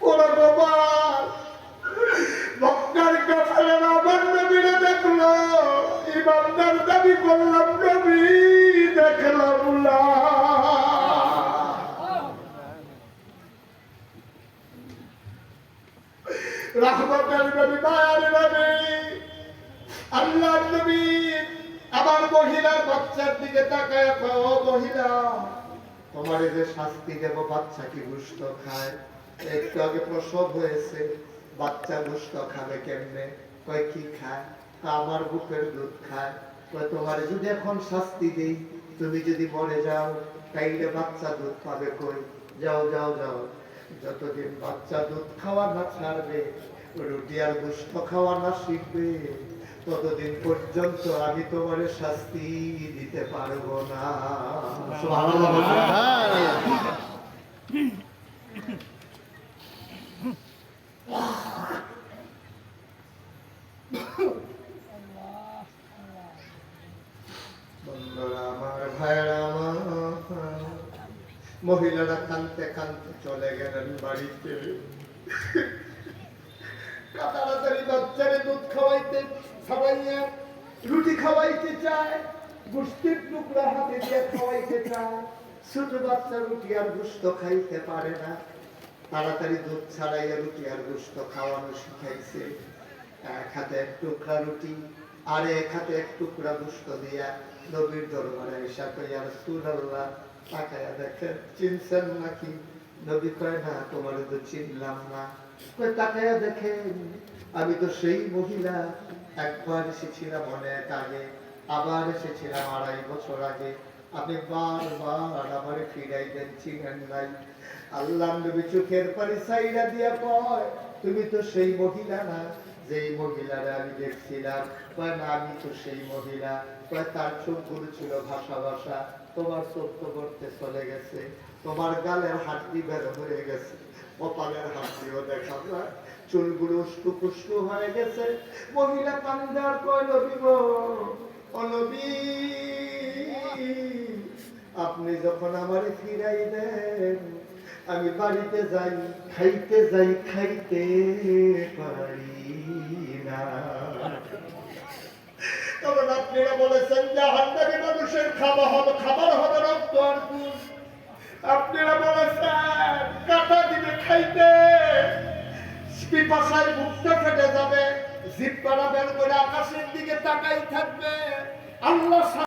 ওরা বাবা! মক্কার কাফারের দেখলাম না। রাহমতের নবী, মায়ার নবী, আল্লাহর নবী, আমার মহিলার বাচ্চার দিকে তাকায় মহিলা। তোমার যে শাস্তি দেব, বাচ্চা কি গুস্ত খায়? একটু আগে প্রসব হয়েছে, বাচ্চা গুস্ত খাবে কেমনে? কয়, কি খায়? আমার বুকের দুধ খায়। কয়, তোমার যদি এখন শাস্তি দেই, তুমি যদি মরে যাও, তাইলে বাচ্চা দুধ পাবে কই? যাও যাও যাও। যতদিন বাচ্চা দুধ খাওয়া না ছাড়বে, রুটি আর গুস্ত খাওয়া না শিখবে, ততদিন পর্যন্ত আমি তোমার শাস্তি দিতে পারব না। আমার মহিলারা কানতে কানতে চলে গেলেন বাড়িতে। তাড়াতাড়ি বাচ্চারে দুধ খাওয়াইতে খাওয়াইয়া রুটি খাওয়াইতে চায় গুস্তির টুকরা হাতে দিয়ে খাওয়াইতে চায় ছোট বাচ্চা রুটি আর গুস্ত খাইতে পারে না। তাড়াতাড়ি দুধ ছাড়াইয়া রুটি আর গুস্ত খাওয়ানো শিখাইছে। এক হাতে এক টুকরা রুটি আর এক হাতে এক টুকরা গুস্ত দিয়া নবীর দরবারে এসা কইয়া রাসূলুল্লাহ, তাকায়া দেখেন, চিনছেন নাকি? নবী কয়, না, তোমার তো চিনলাম না। কয়, তাকায়া দেখেন, আমি তো সেই মহিলা। একবার এসেছিলাম অনেক আগে আবার এসেছিলাম আড়াই বছর আগে। আপনি বারবার আমারে ফিরাই দেন, চিনেন নাই। আল্লাহ নবী চোখের সাইরা তুমি তো সেই মহিলা না মহিলারা আমি দেখছিলাম। আমি তো সেই মহিলা। তার চোখগুলো ছিল ভাষা ভাষা তোমার চোখ তো করতে চলে গেছে। তোমার গালের হাড্ডি বের হয়ে গেছে। কপালের চুলগুলো উস্কু হয়ে গেছে। মহিলা কান্দার কয়, নবী আপনি যখন আমারে ফিরাই দেন, আমি বাড়িতে যাই, খাইতে যাই, খাইতে পারি না। তখন আপনারা বলেছেন যে হান্ডারি মানুষের খাবার হবে খাবার হবে রক্ত আর আপনারা বলেছেন, কাটা দিবে, খাইতে। পিপাসায় বুকটা ফেটে যাবে। জিপ পাড়া বের করে আকাশের দিকে তাকাই থাকবে। আল্লাহ